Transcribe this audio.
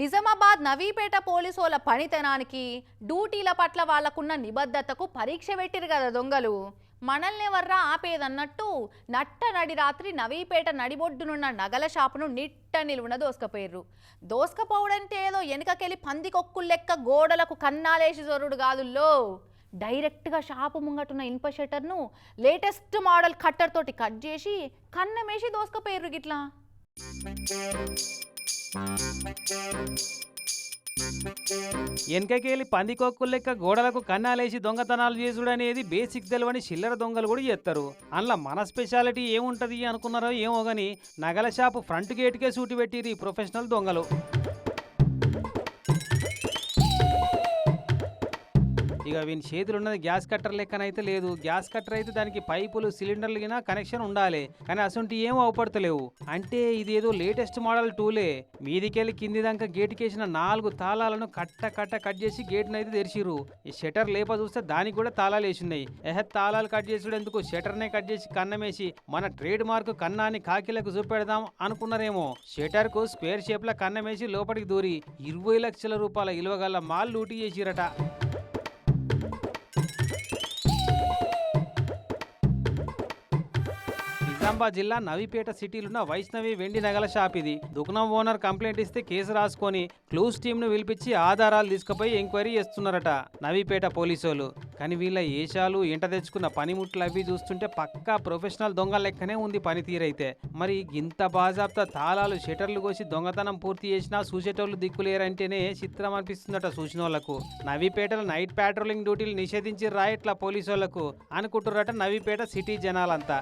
నిజామాబాద్ నవీపేట పోలీసుల పనితనానికి డ్యూటీల పట్ల వాళ్ళకున్న నిబద్ధతకు పరీక్ష పెట్టిరు కదా దొంగలు. మనల్ని ఎవర్రా ఆపేదన్నట్టు నట్ట నడి రాత్రి నవీపేట నడిబొడ్డునున్న నగల షాపును నిట్ట నిలువున దోసుకపోయారు దోసుకపోవడంటే ఏదో వెనుకకెళ్ళి పందికొక్కులు లెక్క గోడలకు కన్నాలేసి జొరుడు కాదుల్లో డైరెక్ట్గా షాపు ముంగటున్న ఇనుప షట్టర్ను లేటెస్ట్ మోడల్ కట్టర్ తోటి కట్ చేసి కన్నమేసి దోసుకపోయారు గిట్లా. వెనకకెళ్ళి పందికొక్కులు లెక్క గోడలకు కన్నాలేసి దొంగతనాలు చేసుడు అనేది బేసిక్ తెలివని చిల్లర దొంగలు కూడా చేస్తారు అందులో మన స్పెషాలిటీ ఏముంటది అనుకున్నారో ఏమో గాని నగల షాపు ఫ్రంట్ గేట్కే సూటి పెట్టిరి ప్రొఫెషనల్ దొంగలు. ఇక వీని చేతులు ఉన్నది గ్యాస్ కట్టర్ లెక్కనైతే లేదు. గ్యాస్ కట్టర్ అయితే దానికి పైపులు సిలిండర్లు గినా కనెక్షన్ ఉండాలి. కానీ అసొంటి ఏం అవపడతలేవు. అంటే ఇది ఏదో లేటెస్ట్ మోడల్ టూలే. మీదికెళ్ళి కింది దాకా గేటుకేసిన నాలుగు తాళాలను కట్ట కట్ట కట్ చేసి గేట్ని అయితే తెరిచిరు ఈ షటర్ లేప చూస్తే దానికి కూడా తాళాలు వేసినాయి ఎహ తాళాలు కట్ చేసుడు ఎందుకు షటర్నే కట్ చేసి కన్నమేసి మన ట్రేడ్ మార్క్ కన్నాన్ని కాకిలకు చూపెడదాం అనుకున్నారేమో. షటర్కు స్క్వేర్ షేప్ లా కన్నమేసి లోపలికి దూరి ఇరవై లక్షల రూపాయల ఇలువగల మాల్ లూటీ చేసిరట. నిజామాబాద్ జిల్లా నవీపేట సిటీలున్న వైష్ణవి వెండి నగల షాప్ ఇది. దుకాణం ఓనర్ కంప్లైంట్ ఇస్తే కేసు రాసుకొని క్లూస్ టీమ్ను పిలిపించి ఆధారాలు తీసుకుపోయి ఎంక్వైరీ చేస్తున్నారట నవీపేట పోలీసులు. కానీ వీళ్ళ ఏషాలు ఎంట తెచ్చుకున్న పనిముట్లు అవి చూస్తుంటే పక్కా ప్రొఫెషనల్ దొంగ లెక్కనే ఉంది పనితీరైతే. మరి ఇంత బాజాబ్తా తాళాలు షటర్లు కోసి దొంగతనం పూర్తి చేసినా చూసేటోళ్ళు దిక్కులేరంటేనే చిత్రం అనిపిస్తుందట సూచనలకు నవీపేటలో నైట్ ప్యాట్రోలింగ్ డ్యూటీలు నిషేధించి రాయట్ల పోలీసులకు అనుకుంటున్నారట నవీపేట సిటీ జనాలంతా.